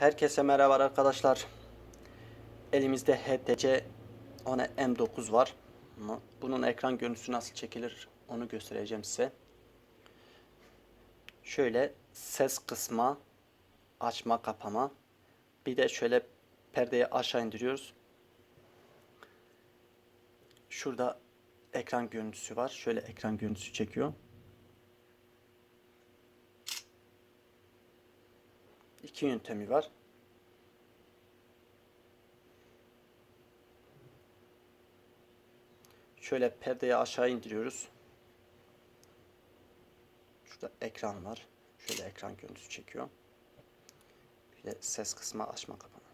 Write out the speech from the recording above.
Herkese merhaba arkadaşlar. Elimizde HTC One M9 var. Bunun ekran görüntüsü nasıl çekilir onu göstereceğim size. Şöyle ses kısma, açma kapama. Bir de şöyle perdeyi aşağı indiriyoruz. Şurada ekran görüntüsü var. Şöyle ekran görüntüsü çekiyor. İki yöntemi var. Şöyle perdeyi aşağı indiriyoruz. Şurada ekran var. Şöyle ekran görüntüsü çekiyor. Bir de ses kısmı açma kapama.